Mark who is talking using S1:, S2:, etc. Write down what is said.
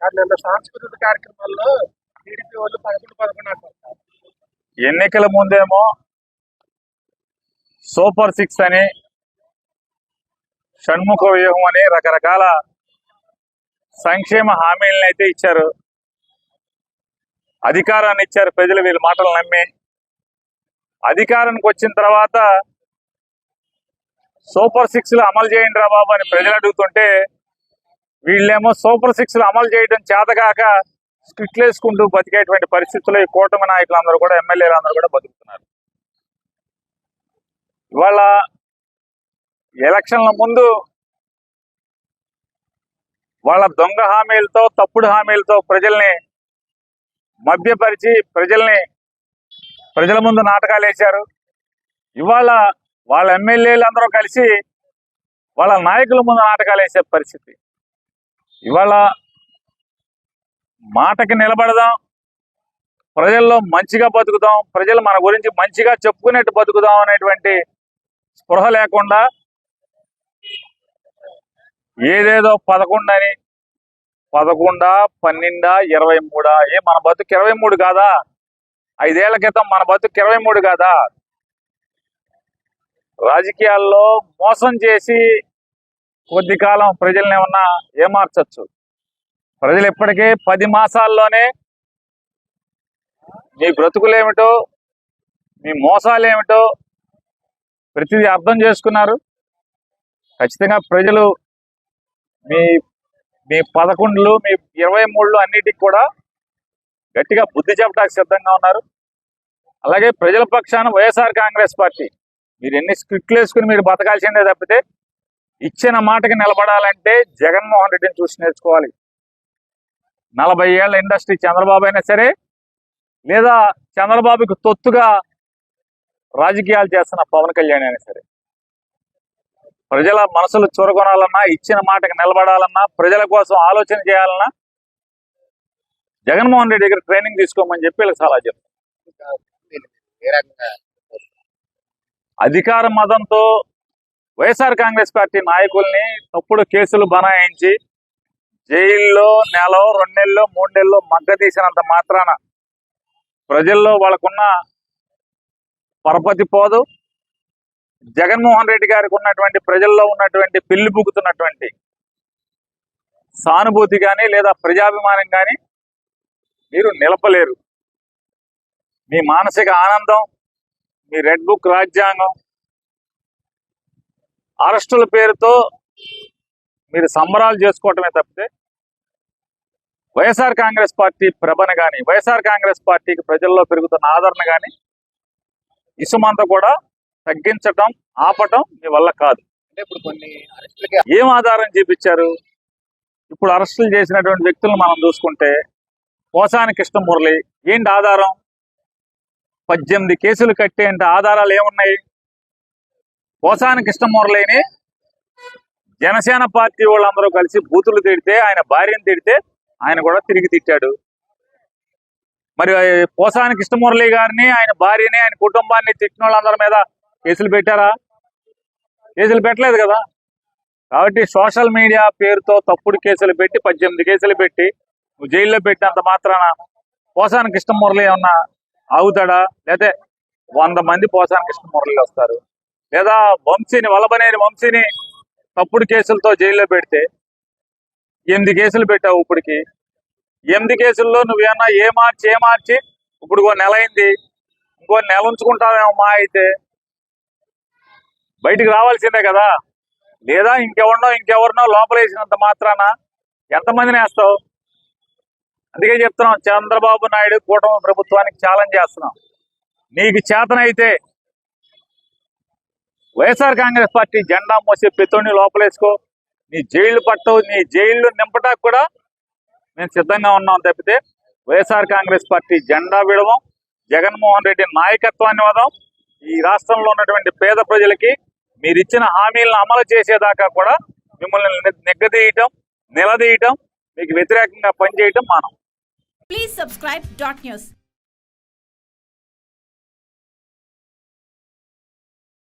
S1: సాంస్కృతిక కార్యక్రమాల్లో టీడీపీ వాళ్ళు పదకొండు పదకొండు
S2: ఎన్నికల ముందేమో సూపర్ సిక్స్ అని షణ్ముఖ వ్యూహం అని రకరకాల సంక్షేమ హామీలను అయితే ఇచ్చారు. అధికారాన్ని ఇచ్చారు ప్రజలు వీళ్ళ మాటలు నమ్మి. అధికారానికి వచ్చిన తర్వాత సూపర్ సిక్స్లు అమలు చేయండి రా బాబు అని ప్రజలు అడుగుతుంటే వీళ్ళేమో సూపర్ సిక్స్లు అమలు చేయడం చేతగాక స్క్రిప్ట్లు వేసుకుంటూ బతికేటువంటి పరిస్థితుల్లో ఈ కూటమి నాయకులందరూ కూడా ఎమ్మెల్యేలు అందరూ కూడా బతుకుతున్నారు. ఇవాళ ఎలక్షన్ల ముందు వాళ్ళ దొంగ హామీలతో తప్పుడు హామీలతో ప్రజల్ని మభ్యపరిచి ప్రజల్ని ప్రజల ముందు నాటకాలు వేశారు. ఇవాళ వాళ్ళ ఎమ్మెల్యేలు అందరూ కలిసి వాళ్ళ నాయకుల ముందు నాటకాలు వేసే పరిస్థితి. ఇవాళ మాటకి నిలబడదాం ప్రజల్లో మంచిగా బతుకుదాం ప్రజలు మన గురించి మంచిగా చెప్పుకునేట్టు బతుకుదాం అనేటువంటి స్పృహ లేకుండా ఏదేదో పదకొండు అని పదకొండా పన్నెండా ఇరవై మూడా? ఏ మన బతుకు ఇరవై మూడు కాదా? ఐదేళ్ళ క్రితం మన బతుకు ఇరవై మూడు కాదా? రాజకీయాల్లో మోసం చేసి కొద్ది కాలం ప్రజల్ని ఏమన్నా ఏమార్చచ్చు? ప్రజలు ఇప్పటికే పది మాసాల్లోనే మీ బ్రతుకులేమిటో మీ మోసాలేమిటో ప్రతిదీ అర్థం చేసుకున్నారు. ఖచ్చితంగా ప్రజలు మీ మీ పదకొండులు మీ ఇరవై మూడులు అన్నిటికి కూడా గట్టిగా బుద్ధి చెప్పడానికి సిద్ధంగా ఉన్నారు. అలాగే ప్రజల పక్షాన వైఎస్ఆర్ కాంగ్రెస్ పార్టీ మీరు ఎన్ని స్క్రిప్ట్లు వేసుకుని మీరు బతకాల్సిందే తప్పితే ఇచ్చిన మాటకి నిలబడాలంటే జగన్మోహన్ రెడ్డిని చూసి నేర్చుకోవాలి. నలభై ఏళ్ళ ఇండస్ట్రీ చంద్రబాబు అయినా సరే లేదా చంద్రబాబుకి తొత్తుగా రాజకీయాలు చేస్తున్న పవన్ కళ్యాణ్ అయినా సరే. ప్రజల మనసులు చూరగొనాలన్నా ఇచ్చిన మాటకి నిలబడాలన్నా ప్రజల కోసం ఆలోచన చేయాలన్నా జగన్మోహన్ రెడ్డి దగ్గర ట్రైనింగ్ తీసుకోమని చెప్పి వీళ్ళకి సలహా చెప్తాను. అధికార మదంతో వైఎస్ఆర్ కాంగ్రెస్ పార్టీ నాయకుల్ని తప్పుడు కేసులు బనాయించి జైల్లో నెల రెండు నెలలో మూడు నెలలో మగ్గ తీసినంత మాత్రాన ప్రజల్లో వాళ్ళకున్న పరపతి పోదు. జగన్మోహన్ రెడ్డి గారికి ఉన్నటువంటి ప్రజల్లో ఉన్నటువంటి పిల్లి బుక్కుతున్నటువంటి సానుభూతి కానీ లేదా ప్రజాభిమానం కానీ మీరు నిలపలేరు. మీ మానసిక ఆనందం మీ రెడ్ బుక్ రాజ్యాంగం అరెస్టుల పేరుతో మీరు సంబరాలు చేసుకోవటమే తప్పితే వైఎస్ఆర్ కాంగ్రెస్ పార్టీ ప్రభను కానీ వైఎస్ఆర్ కాంగ్రెస్ పార్టీకి ప్రజల్లో పెరుగుతున్న ఆదరణ కానీ ఇసుమంతా కూడా తగ్గించటం ఆపటం మీ వల్ల కాదు.
S1: అంటే ఇప్పుడు కొన్ని అరెస్టులకి
S2: ఏం ఆధారం చూపించారు? ఇప్పుడు అరెస్టులు చేసినటువంటి వ్యక్తులను మనం చూసుకుంటే పోసాని కృష్ణమురళి ఏంటి ఆధారం? పద్దెనిమిది కేసులు కట్టేంటి ఆధారాలు ఏమున్నాయి? పోసాని కృష్ణమురళిని జనసేన పార్టీ వాళ్ళందరూ కలిసి బూతులు తిడితే ఆయన భార్యను తిడితే ఆయన కూడా తిరిగి తిట్టాడు. మరి పోసాని కృష్ణమురళి గారిని ఆయన భార్యని ఆయన కుటుంబాన్ని తిట్టిన వాళ్ళందరి మీద కేసులు పెట్టారా? కేసులు పెట్టలేదు కదా. కాబట్టి సోషల్ మీడియా పేరుతో తప్పుడు కేసులు పెట్టి పద్దెనిమిది కేసులు పెట్టి నువ్వు జైల్లో పెట్టినంత మాత్రాన పోసాని కృష్ణమురళి ఏమన్నా ఆగుతాడా? లేకపోతే వంద మంది పోసాని కృష్ణమురళి వస్తారు. లేదా వంశీని వల్లభనేని వంశీని తప్పుడు కేసులతో జైల్లో పెడితే ఎనిమిది కేసులు పెట్టావు ఇప్పటికి. ఎనిమిది కేసుల్లో నువ్వేమన్నా ఏ మార్చి ఏ మార్చి? ఇప్పుడు ఇంకో నెల అయింది. ఇంకో నెల ఉంచుకుంటావేమో మా అయితే. బయటికి రావాల్సిందే కదా. లేదా ఇంకెవరినో ఇంకెవరినో లోపలేసినంత మాత్రాన ఎంతమందిని వేస్తావు అందుకే చెప్తున్నాం చంద్రబాబు నాయుడు కూటమి ప్రభుత్వానికి ఛాలెంజ్ చేస్తున్నాం. నీకు చేతనైతే వైఎస్ఆర్ కాంగ్రెస్ పార్టీ జెండా మోసే పెత్తోని లోపలేసుకో. నీ జైలు పట్టవు నీ జైళ్ళు నింపటానికి కూడా మేము సిద్ధంగా ఉన్నాం తప్పితే వైఎస్ఆర్ కాంగ్రెస్ పార్టీ జెండా విడవం జగన్మోహన్ రెడ్డి నాయకత్వాన్ని వదం. ఈ రాష్ట్రంలో ఉన్నటువంటి పేద ప్రజలకి మీరు ఇచ్చిన హామీలను అమలు చేసేదాకా కూడా మిమ్మల్ని నిగ్గదీయటం నిలదీయటం మీకు వ్యతిరేకంగా పనిచేయటం మానం.
S3: Please subscribe dot news